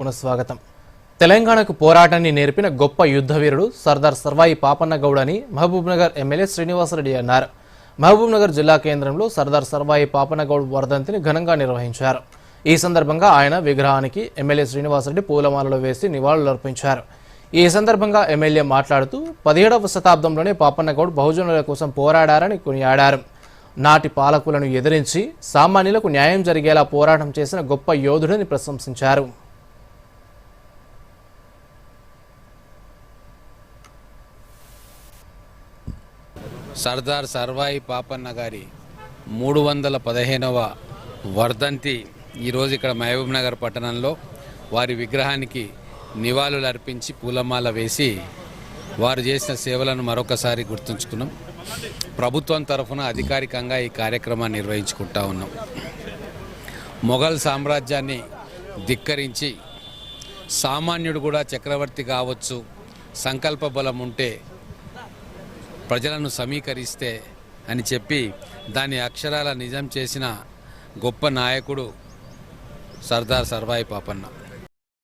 పునఃస్వాగతం. తెలంగాణకు పోరాటాన్ని నేర్పిన గొప్ప యుద్ధవీరుడు సర్దార్ సర్వాయి పాపన్న గౌడ్ అని మహబూబ్నగర్ ఎమ్మెల్యే శ్రీనివాసరెడ్డి అన్నారు. మహబూబ్నగర్ జిల్లా కేంద్రంలో సర్దార్ సర్వాయి పాపన్న గౌడ్ వర్ధంతిని ఘనంగా నిర్వహించారు. ఈ సందర్భంగా ఆయన విగ్రహానికి ఎమ్మెల్యే శ్రీనివాసరెడ్డి పూలమాలలు వేసి నివాళులర్పించారు. ఈ సందర్భంగా ఎమ్మెల్యే మాట్లాడుతూ పదిహేడవ శతాబ్దంలోనే పాపన్నగౌడ్ బహుజనుల కోసం పోరాడారని కొనియాడారు. నాటి పాలకులను ఎదిరించి సామాన్యులకు న్యాయం జరిగేలా పోరాటం చేసిన గొప్ప యోధుడిని ప్రశంసించారు. సర్దార్ సర్వాయి పాపన్న గారి మూడు వందల పదిహేనవ వర్ధంతి ఈరోజు ఇక్కడ మహబూబ్ నగర్ పట్టణంలో వారి విగ్రహానికి నివాళులు అర్పించి పూలమాల వేసి వారు చేసిన సేవలను మరొకసారి గుర్తుంచుకున్నాం. ప్రభుత్వం తరఫున అధికారికంగా ఈ కార్యక్రమాన్ని నిర్వహించుకుంటా ఉన్నాం. మొఘల్ సామ్రాజ్యాన్ని ధిక్కరించి సామాన్యుడు కూడా చక్రవర్తి కావచ్చు సంకల్ప బలం ఉంటే ప్రజలను సమీకరిస్తే అని చెప్పి దాని అక్షరాల నిజం చేసిన గొప్ప నాయకుడు సర్దార్ సర్వాయి పాపన్న.